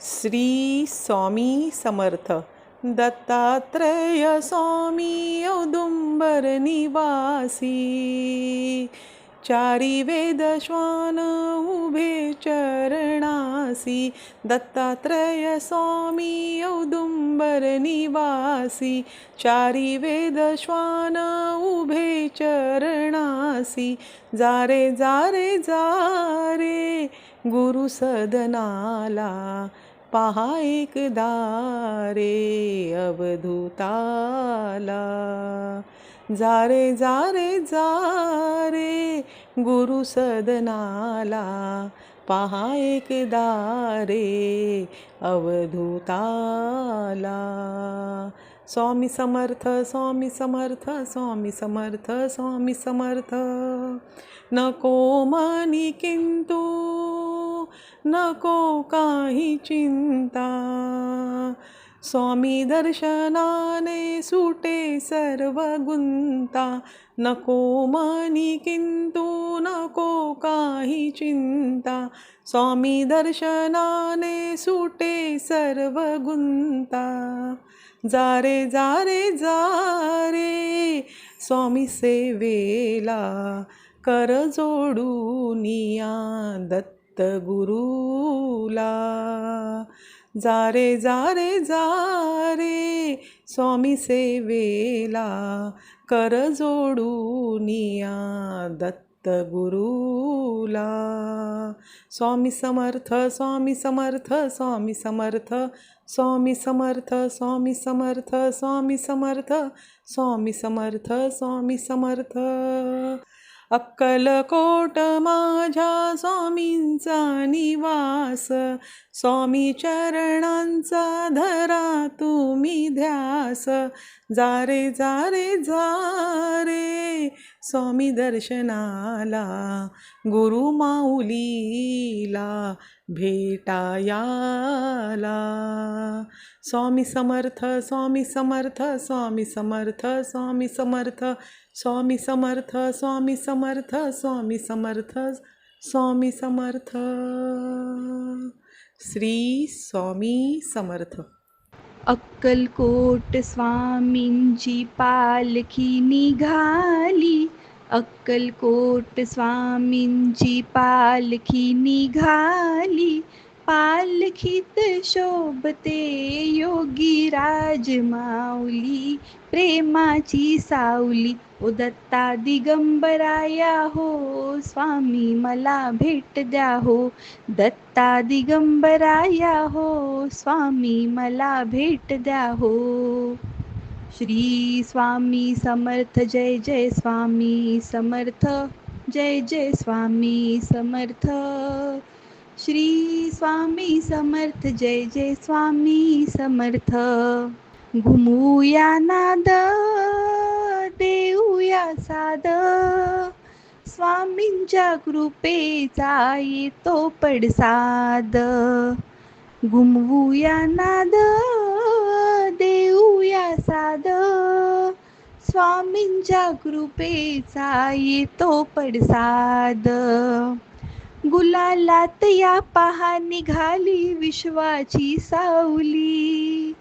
श्री स्वामी समर्थ. दत्तात्रय स्वामी औदुंबर निवासी. चारी वेद श्वान उभे चरणासी. दत्तात्रय स्वामी औदुंबर निवासी. चारी वेद श्वान उभे चरणासी. जारे जारे जारे गुरु सदनाला. पहा एकदा रे अवधूताला. जारे जारे जारे गुरु सदनाला. पहा एकदा रे अवधूताला. स्वामी समर्थ स्वामी समर्थ स्वामी समर्थ स्वामी समर्थ. नको मनी किंतु नको काही चिंता. स्वामी दर्शनाने सुटे सर्व गुंता. नको मनी किंतु नको काही चिंता. स्वामी दर्शनाने सुटे सर्व गुंता. जारे जारे जारे स्वामी सेवेला कर जोडून या दत्त गुरुला. जारे जारे जारे स्वामी सेवेला. कर जोडूनिया दत्त गुरुला. स्वामी समर्थ स्वामी समर्थ स्वामी समर्थ स्वामी समर्थ स्वामी समर्थ स्वामी समर्थ स्वामी समर्थ स्वामी समर्थ. अक्कलकोट माझ्या स्वामींचा निवास. स्वामी चरणांचा धरा तुम्ही ध्यास. जारे जारे जारे स्वामी दर्शनाला गुरु माऊलीला भेटायाला. स्वामी समर्थ स्वामी समर्थ स्वामी समर्थ स्वामी समर्थ स्वामी समर्थ स्वामी समर्थ स्वामी समर्थ स्वामी समर्थ। श्री स्वामी समर्थ। अक्कलकोट स्वामींची पालखी निघाली. अक्कलकोट स्वामींची पालखी निघाली. पालखीत शोभते योगी राजमाऊली प्रेमाची सावली ओ दत्ता दिगंबराया हो स्वामी मला भेट द्या हो. दत्ता दिगंबराया हो स्वामी मला भेट द्या हो. श्री स्वामी समर्थ जय जय स्वामी समर्थ जय जय स्वामी समर्थ. श्री स्वामी समर्थ जय जय स्वामी समर्थ. घुमूया नाद देऊया साद. स्वामींच्या कृपेचा येतो पडसाद. घुमवूया नाद देऊया साद. स्वामींच्या कृपेचा येतो पडसाद. गुलालात या पहा निघाली विश्वाची सावली.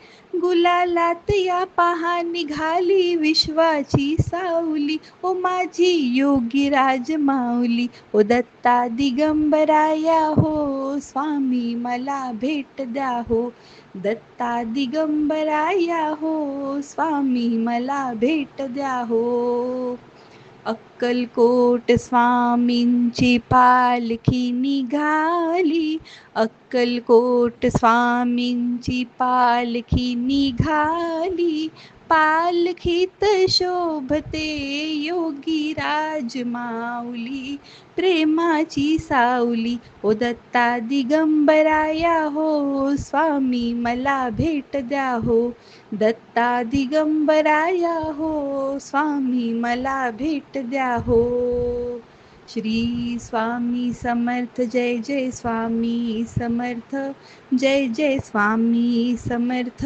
गुलालात या पहा निघाली विश्वाची सावली. ओ माझी योगी राजमाऊली, ओ दत्ता दिगंबराया हो. स्वामी मला भेट द्या हो. दत्ता दिगंबराया हो. स्वामी मला भेट द्या हो. अक्कलकोट स्वामींची पालखी निघाली. अक्कलकोट स्वामींची पालखी निघाली पालखीत शोभते योगी राजमाऊली प्रेमाची सावली. ओ दत्ता दिगंबराया हो स्वामी मला भेट द्या हो. दत्ता दिगंबराया हो स्वामी मला भेट द्या हो. श्री स्वामी समर्थ जय जय स्वामी समर्थ जय जय स्वामी समर्थ.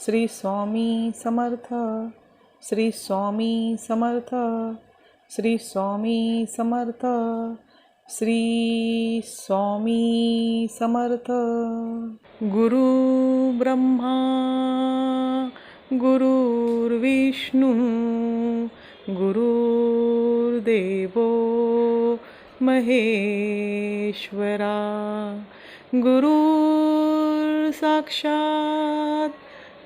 श्री स्वामी समर्थ श्री स्वामी समर्थ श्री स्वामी समर्थ श्री स्वामी समर्थ। गुरु ब्रह्मा गुरुर्विष्णू गुरुर्देवो महेश्वरा। गुरु साक्षात्